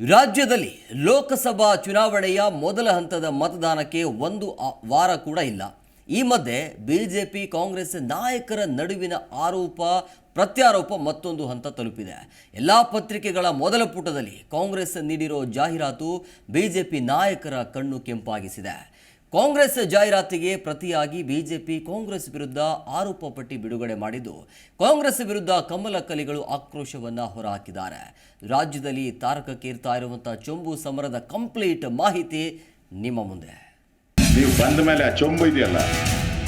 ರಾಜ್ಯದಲ್ಲಿ ಲೋಕಸಭಾ ಚುನಾವಣೆಯ ಮೊದಲ ಹಂತದ ಮತದಾನಕ್ಕೆ ಒಂದು ವಾರ ಕೂಡ ಇಲ್ಲ. ಈ ಮಧ್ಯೆ ಬಿಜೆಪಿ ಕಾಂಗ್ರೆಸ್ ನಾಯಕರ ನಡುವಿನ ಆರೋಪ, ಪ್ರತ್ಯಾರೋಪ ಮತ್ತೊಂದು ಹಂತ ತಲುಪಿದೆ. ಎಲ್ಲ ಪತ್ರಿಕೆಗಳ ಮೊದಲ ಪುಟದಲ್ಲಿ ಕಾಂಗ್ರೆಸ್ ನೀಡಿರೋ ಜಾಹೀರಾತು ಬಿಜೆಪಿ ನಾಯಕರ ಕಣ್ಣು ಕೆಂಪಾಗಿಸಿದೆ. ಕಾಂಗ್ರೆಸ್ ಜಾಹೀರಾತಿಗೆ ಪ್ರತಿಯಾಗಿ ಬಿಜೆಪಿ ಕಾಂಗ್ರೆಸ್ ವಿರುದ್ಧ ಆರೋಪ ಪಟ್ಟಿ ಬಿಡುಗಡೆ ಮಾಡಿದ್ದು, ಕಾಂಗ್ರೆಸ್ ವಿರುದ್ಧ ಕಮಲ ಕಲಿಗಳು ಆಕ್ರೋಶವನ್ನು ಹೊರಹಾಕಿದ್ದಾರೆ. ರಾಜ್ಯದಲ್ಲಿ ತಾರಕಕ್ಕೇರ್ತಾ ಇರುವಂತಹ ಚೊಂಬು ಸಮರದ ಕಂಪ್ಲೀಟ್ ಮಾಹಿತಿ ನಿಮ್ಮ ಮುಂದೆ. ನೀವು ಬಂದ ಮೇಲೆ ಆ ಚೊಂಬು ಇದೆಯಲ್ಲ,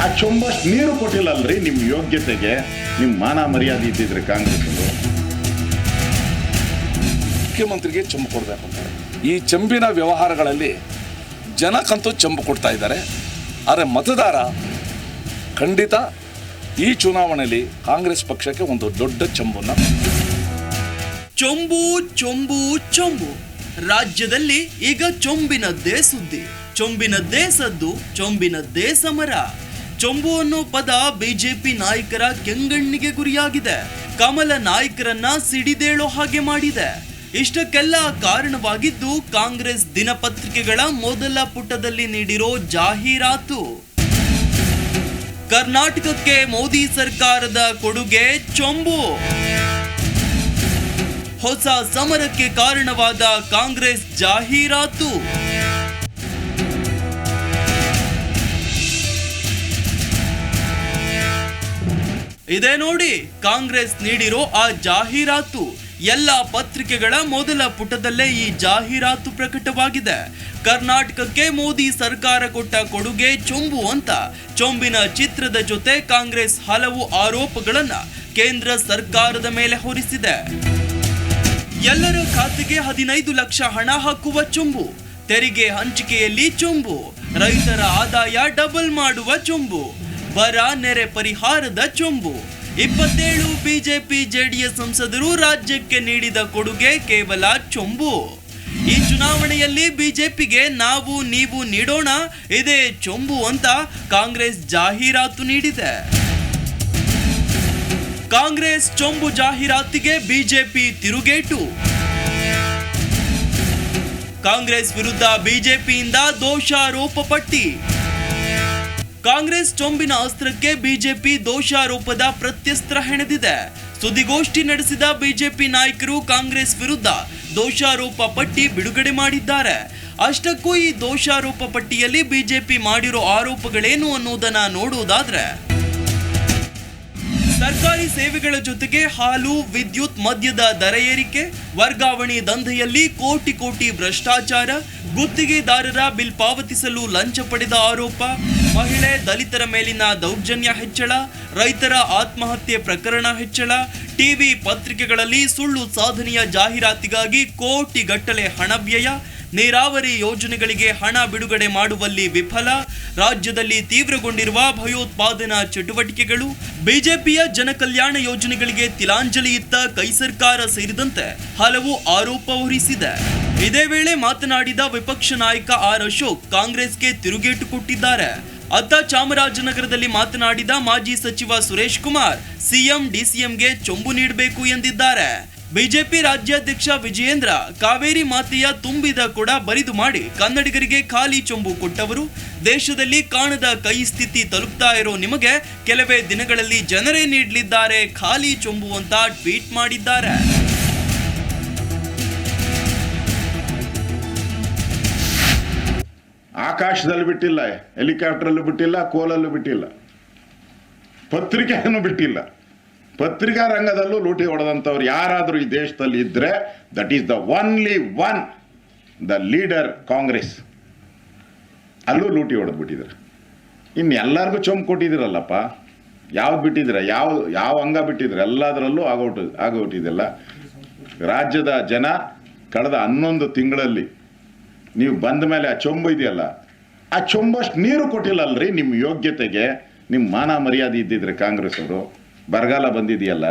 ಆ ಚೊಂಬಷ್ಟು ನೀರು ಕೊಟ್ಟಿಲ್ಲ ಅಲ್ರಿ ನಿಮ್ಮ ಯೋಗ್ಯತೆಗೆ ನಿಮ್ಮ ಮಾನ ಮರ್ಯಾದೆ ಇದ್ದಿದ್ರೆ ಕಾಂಗ್ರೆಸ್ ಮುಖ್ಯಮಂತ್ರಿಗೆ ಚೊಂಬು ಕೊಡಬೇಕು ಈ ಚಂಬಿನ ವ್ಯವಹಾರಗಳಲ್ಲಿ ಜನಕ್ಕಂತೂ ಚಂಬು ಕೊಡ್ತಾ ಇದ್ದಾರೆ. ಆದರೆ ಮತದಾರ ಖಂಡಿತ ಈ ಚುನಾವಣೆಯಲ್ಲಿ ಕಾಂಗ್ರೆಸ್ ಪಕ್ಷಕ್ಕೆ ಒಂದು ದೊಡ್ಡ ಚಂಬನ್ನ ಚೊಂಬು ಚೊಂಬು ಚೊಂಬು. ರಾಜ್ಯದಲ್ಲಿ ಈಗ ಚೊಂಬಿನದ್ದೇ ಸುದ್ದಿ. ಚೊಂಬಿನದ್ದೇ ಸದ್ದು, ಚೊಂಬಿನದ್ದೇ ಸಮರ. ಚೊಂಬು ಅನ್ನೋ ಪದ ಬಿಜೆಪಿ ನಾಯಕರ ಕೆಂಗಣ್ಣಿಗೆ ಗುರಿಯಾಗಿದೆ. ಕಮಲ ನಾಯಕರನ್ನ ಸಿಡಿದೇಳೋ ಹಾಗೆ ಮಾಡಿದೆ. ಇಷ್ಟಕ್ಕೆಲ್ಲ ಕಾರಣವಾಗಿದ್ದು ಕಾಂಗ್ರೆಸ್ ದಿನಪತ್ರಿಕೆಗಳ ಮೊದಲ ಪುಟದಲ್ಲಿ ನೀಡಿರೋ ಜಾಹೀರಾತು. ಕರ್ನಾಟಕಕ್ಕೆ ಮೋದಿ ಸರ್ಕಾರದ ಕೊಡುಗೆ ಚೊಂಬು. ಹೊಸ ಸಮರಕ್ಕೆ ಕಾರಣವಾದ ಕಾಂಗ್ರೆಸ್ ಜಾಹೀರಾತು. ಇದೇ ನೋಡಿ ಕಾಂಗ್ರೆಸ್ ನೀಡಿರೋ ಆ ಜಾಹೀರಾತು. ಎಲ್ಲ ಪತ್ರಿಕೆಗಳ ಮೊದಲ ಪುಟದಲ್ಲೇ ಈ ಜಾಹೀರಾತು ಪ್ರಕಟವಾಗಿದೆ. ಕರ್ನಾಟಕಕ್ಕೆ ಮೋದಿ ಸರ್ಕಾರ ಕೊಟ್ಟ ಕೊಡುಗೆ ಚೊಂಬು ಅಂತ. ಚೊಂಬಿನ ಚಿತ್ರದ ಜೊತೆ ಕಾಂಗ್ರೆಸ್ ಹಲವು ಆರೋಪಗಳನ್ನ ಕೇಂದ್ರ ಸರ್ಕಾರದ ಮೇಲೆ ಹೊರಿಸಿದೆ. ಎಲ್ಲರ ಖಾತೆಗೆ ಹದಿನೈದು ಲಕ್ಷ ಹಣ ಹಾಕುವ ಚೊಂಬು. ತೆರಿಗೆ ಹಂಚಿಕೆಯಲ್ಲಿ ಚೊಂಬು. ರೈತರ ಆದಾಯ ಡಬಲ್ ಮಾಡುವ ಚೊಂಬು. ಬರ ನೆರೆ ಪರಿಹಾರದ ಚೊಂಬು. ಇಪ್ಪತ್ತೇಳು ಬಿಜೆಪಿ ಜೆಡಿಎಸ್ ಸಂಸದರು ರಾಜ್ಯಕ್ಕೆ ನೀಡಿದ ಕೊಡುಗೆ ಕೇವಲ ಚೊಂಬು. ಈ ಚುನಾವಣೆಯಲ್ಲಿ ಬಿಜೆಪಿಗೆ ನಾವು ನೀವು ನೀಡೋಣ, ಇದೇ ಚೊಂಬು ಅಂತ ಕಾಂಗ್ರೆಸ್ ಜಾಹೀರಾತು ನೀಡಿದೆ. ಕಾಂಗ್ರೆಸ್ ಚೊಂಬು ಜಾಹೀರಾತಿಗೆ ಬಿಜೆಪಿ ತಿರುಗೇಟು. ಕಾಂಗ್ರೆಸ್ ವಿರುದ್ಧ ಬಿಜೆಪಿಯಿಂದ ದೋಷಾರೋಪ ಪಟ್ಟಿ ಕಾಂಗ್ರೆಸ್ ಚೊಂಬಿನ ಅಸ್ತ್ರಕ್ಕೆ ಬಿಜೆಪಿ ದೋಷಾರೋಪದ ಪ್ರತ್ಯಸ್ತ್ರ ಹೆಣೆದಿದೆ. ಸುದ್ದಿಗೋಷ್ಠಿ ನಡೆಸಿದ ಬಿಜೆಪಿ ನಾಯಕರು ಕಾಂಗ್ರೆಸ್ ವಿರುದ್ಧ ದೋಷಾರೋಪ ಪಟ್ಟಿ ಬಿಡುಗಡೆ ಮಾಡಿದ್ದಾರೆ. ಅಷ್ಟಕ್ಕೂ ಈ ದೋಷಾರೋಪ ಪಟ್ಟಿಯಲ್ಲಿ ಬಿಜೆಪಿ ಮಾಡಿರೋ ಆರೋಪಗಳೇನು ಅನ್ನೋದನ್ನ ನೋಡುವುದಾದ್ರೆ ಸರ್ಕಾರಿ ಸೇವೆಗಳ ಜೊತೆಗೆ ಹಾಲು, ವಿದ್ಯುತ್, ಮದ್ಯದ ದರ ಏರಿಕೆ, ವರ್ಗಾವಣೆ ದಂಧೆಯಲ್ಲಿ ಕೋಟಿ ಕೋಟಿ ಭ್ರಷ್ಟಾಚಾರ, ಗುತ್ತಿಗೆದಾರರ ಬಿಲ್ ಪಾವತಿಸಲು ಲಂಚ ಪಡೆದ ಆರೋಪ, ಮಹಿಳೆ ದಲಿತರ ಮೇಲಿನ ದೌರ್ಜನ್ಯ ಹೆಚ್ಚಳ, ರೈತರ ಆತ್ಮಹತ್ಯೆ ಪ್ರಕರಣ ಹೆಚ್ಚಳ, ಟಿವಿ ಪತ್ರಿಕೆಗಳಲ್ಲಿ ಸುಳ್ಳು ಸಾಧನೆಯ ಜಾಹೀರಾತಿಗಾಗಿ ಕೋಟಿಗಟ್ಟಲೆ ಹಣ ವ್ಯಯ ನೀರಾವರಿ ಯೋಜನೆಗಳಿಗೆ ಹಣ ಬಿಡುಗಡೆ ಮಾಡುವಲ್ಲಿ ವಿಫಲ. ರಾಜ್ಯದಲ್ಲಿ ತೀವ್ರಗೊಂಡಿರುವ ಭಯೋತ್ಪಾದನಾ ಚಟುವಟಿಕೆಗಳು, ಬಿಜೆಪಿಯ ಜನಕಲ್ಯಾಣ ಯೋಜನೆಗಳಿಗೆ ತಿಲಾಂಜಲಿ ಇತ್ತ ಕೈ ಸರ್ಕಾರ ಸೇರಿದಂತೆ ಹಲವು ಆರೋಪ ಹೊರಿಸಿದೆ. ಇದೇ ವೇಳೆ ಮಾತನಾಡಿದ ವಿಪಕ್ಷ ನಾಯಕ ಆರ್ ಅಶೋಕ್ ಕಾಂಗ್ರೆಸ್ಗೆ ತಿರುಗೇಟು ಕೊಟ್ಟಿದ್ದಾರೆ. ಅತ್ತ ಚಾಮರಾಜನಗರದಲ್ಲಿ ಮಾತನಾಡಿದ ಮಾಜಿ ಸಚಿವ ಸುರೇಶ್ ಕುಮಾರ್, ಸಿಎಂ, ಡಿಸಿಎಂಗೆ ಚೊಂಬು ನೀಡಬೇಕು ಎಂದಿದ್ದಾರೆ. ಬಿಜೆಪಿ ರಾಜ್ಯಾಧ್ಯಕ್ಷ ವಿಜಯೇಂದ್ರ ಕಾವೇರಿ ಮಾತೆಯ ತುಂಬಿದ ಕೊಡ ಬರಿದು ಮಾಡಿ ಕನ್ನಡಿಗರಿಗೆ ಖಾಲಿ ಚೊಂಬು ಕೊಟ್ಟವರು. ದೇಶದಲ್ಲಿ ಕಾಣದ ಕೈ ಸ್ಥಿತಿ ತಲುಪ್ತಾ ಇರೋ ನಿಮಗೆ ಕೆಲವೇ ದಿನಗಳಲ್ಲಿ ಜನರೇ ನೀಡಲಿದ್ದಾರೆ ಖಾಲಿ ಚೊಂಬು ಅಂತ ಟ್ವೀಟ್ ಮಾಡಿದ್ದಾರೆ. ಆಕಾಶದಲ್ಲಿ ಬಿಟ್ಟಿಲ್ಲ ಹೆಲಿಕಾಪ್ಟ್ರಲ್ಲೂ ಬಿಟ್ಟಿಲ್ಲ, ಕೋಲಲ್ಲೂ ಬಿಟ್ಟಿಲ್ಲ ಪತ್ರಿಕೆಯನ್ನು ಬಿಟ್ಟಿಲ್ಲ. ಪತ್ರಿಕಾ ರಂಗದಲ್ಲೂ ಲೂಟಿ ಹೊಡೆದಂಥವ್ರು ಯಾರಾದರೂ ಈ ದೇಶದಲ್ಲಿ ಇದ್ದರೆ that is the only one the leader Congress. ಅಲ್ಲೂ ಲೂಟಿ ಹೊಡೆದ್ಬಿಟ್ಟಿದ್ರು ಇನ್ನು ಎಲ್ಲರಿಗೂ ಚೊಂಬು ಕೊಟ್ಟಿದ್ದೀರಲ್ಲಪ್ಪ. ಯಾವ್ದು ಬಿಟ್ಟಿದ್ರೆ ಯಾವ ಯಾವ ಅಂಗ ಬಿಟ್ಟಿದ್ರೆ ಎಲ್ಲದರಲ್ಲೂ ಆಗೋಟು, ಆಗೋಟಿದೆಲ್ಲ. ರಾಜ್ಯದ ಜನ ಕಳೆದ ಹನ್ನೊಂದು ತಿಂಗಳಲ್ಲಿ ನೀವು ಬಂದ ಮೇಲೆ ಆ ಚೊಂಬು ಇದೆಯಲ್ಲ, ಆ ಚೊಂಬಷ್ಟು ನೀರು ಕೊಟ್ಟಿಲ್ಲ ಅಲ್ರಿ ನಿಮ್ಮ ಯೋಗ್ಯತೆಗೆ. ನಿಮ್ಮ ಮಾನ ಮರ್ಯಾದೆ ಇದ್ದಿದ್ರೆ ಕಾಂಗ್ರೆಸ್ ಅವರು ಬರಗಾಲ ಬಂದಿದೆಯಲ್ಲ?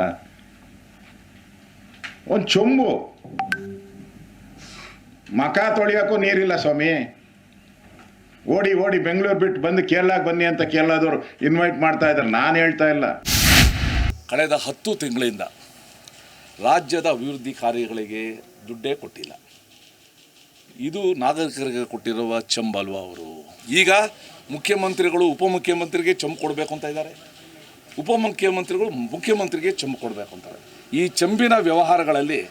ಒಂದು ಚೊಂಬು. ಮಕ ತೊಳಿಯೋಕ್ಕೂ ನೀರಿಲ್ಲ ಸ್ವಾಮಿ. ಓಡಿ ಓಡಿ ಬೆಂಗಳೂರು ಬಿಟ್ಟು ಬಂದು ಕೇರಳಕ್ಕೆ ಬನ್ನಿ ಅಂತ ಕೇರಳದವ್ರು ಇನ್ವೈಟ್ ಮಾಡ್ತಾ ಇದ್ದಾರೆ. ನಾನು ಹೇಳ್ತಾ ಇಲ್ಲ. ಕಳೆದ ಹತ್ತು ತಿಂಗಳಿಂದ ರಾಜ್ಯದ ಅಭಿವೃದ್ಧಿ ಕಾರ್ಯಗಳಿಗೆ ದುಡ್ಡೇ ಕೊಟ್ಟಿಲ್ಲ. ಇದು ನಾಗರಿಕರಿಗೆ ಕೊಟ್ಟಿರುವ ಚಂಬಲ್ವಾ ಅವರು. ಈಗ ಮುಖ್ಯಮಂತ್ರಿಗಳು ಉಪಮುಖ್ಯಮಂತ್ರಿಗೆ ಚಂಬು ಕೊಡಬೇಕು ಅಂತ ಇದ್ದಾರೆ. ಉಪಮುಖ್ಯಮಂತ್ರಿಗಳು ಮುಖ್ಯಮಂತ್ರಿಗೆ ಚಂಬು ಕೊಡಬೇಕು ಅಂತಾರೆ. ಈ ಚಂಬಿನ ವ್ಯವಹಾರಗಳಲ್ಲಿ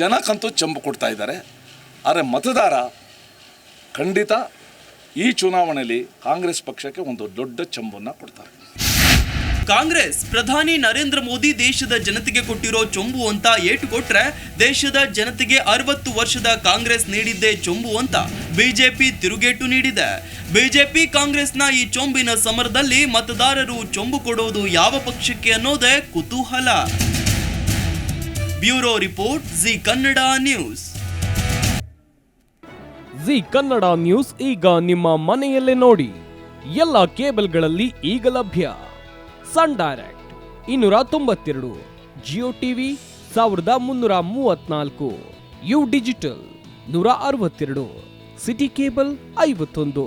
ಜನಕ್ಕಂತೂ ಚಂಬು ಕೊಡ್ತಾ ಇದ್ದಾರೆ. ಆದರೆ ಮತದಾರ ಖಂಡಿತ ಈ ಚುನಾವಣೆಯಲ್ಲಿ ಕಾಂಗ್ರೆಸ್ ಪಕ್ಷಕ್ಕೆ ಒಂದು ದೊಡ್ಡ ಚಂಬನ್ನು ಕೊಡ್ತಾರೆ. ಕಾಂಗ್ರೆಸ್ ಪ್ರಧಾನಿ ನರೇಂದ್ರ ಮೋದಿ ದೇಶದ ಜನತೆಗೆ ಕೊಟ್ಟಿರೋ ಚೊಂಬು ಅಂತ ಏಟು ಕೊಟ್ರೆ ದೇಶದ ಜನತೆಗೆ ಅರವತ್ತು ವರ್ಷದ ಕಾಂಗ್ರೆಸ್ ನೀಡಿದ್ದೇ ಚೊಂಬು ಅಂತ ಬಿಜೆಪಿ ತಿರುಗೇಟು ನೀಡಿದೆ. ಬಿಜೆಪಿ ಕಾಂಗ್ರೆಸ್ನ ಈ ಚೊಂಬಿನ ಸಮರದಲ್ಲಿ ಮತದಾರರು ಚೊಂಬು ಕೊಡುವುದು ಯಾವ ಪಕ್ಷಕ್ಕೆ ಅನ್ನೋದೇ ಕುತೂಹಲ. Bureau report, Zee Kannada news. Zee Kannada news ಈಗ ನಿಮ್ಮ ಮನೆಯಲ್ಲೇ ನೋಡಿ. ಎಲ್ಲ ಕೇಬಲ್ಗಳಲ್ಲಿ ಈಗ ಲಭ್ಯ. ಸನ್ ಡೈರೆಕ್ಟ್ ಇನ್ನೂರ ತೊಂಬತ್ತೆರಡು, ಜಿಯೋ ಟಿವಿ ಸಾವಿರದ ಮುನ್ನೂರ ಮೂವತ್ನಾಲ್ಕು ಯು ಡಿಜಿಟಲ್ ನೂರ ಅರವತ್ತೆರಡು, ಸಿಟಿ ಕೇಬಲ್ ಐವತ್ತೊಂದು.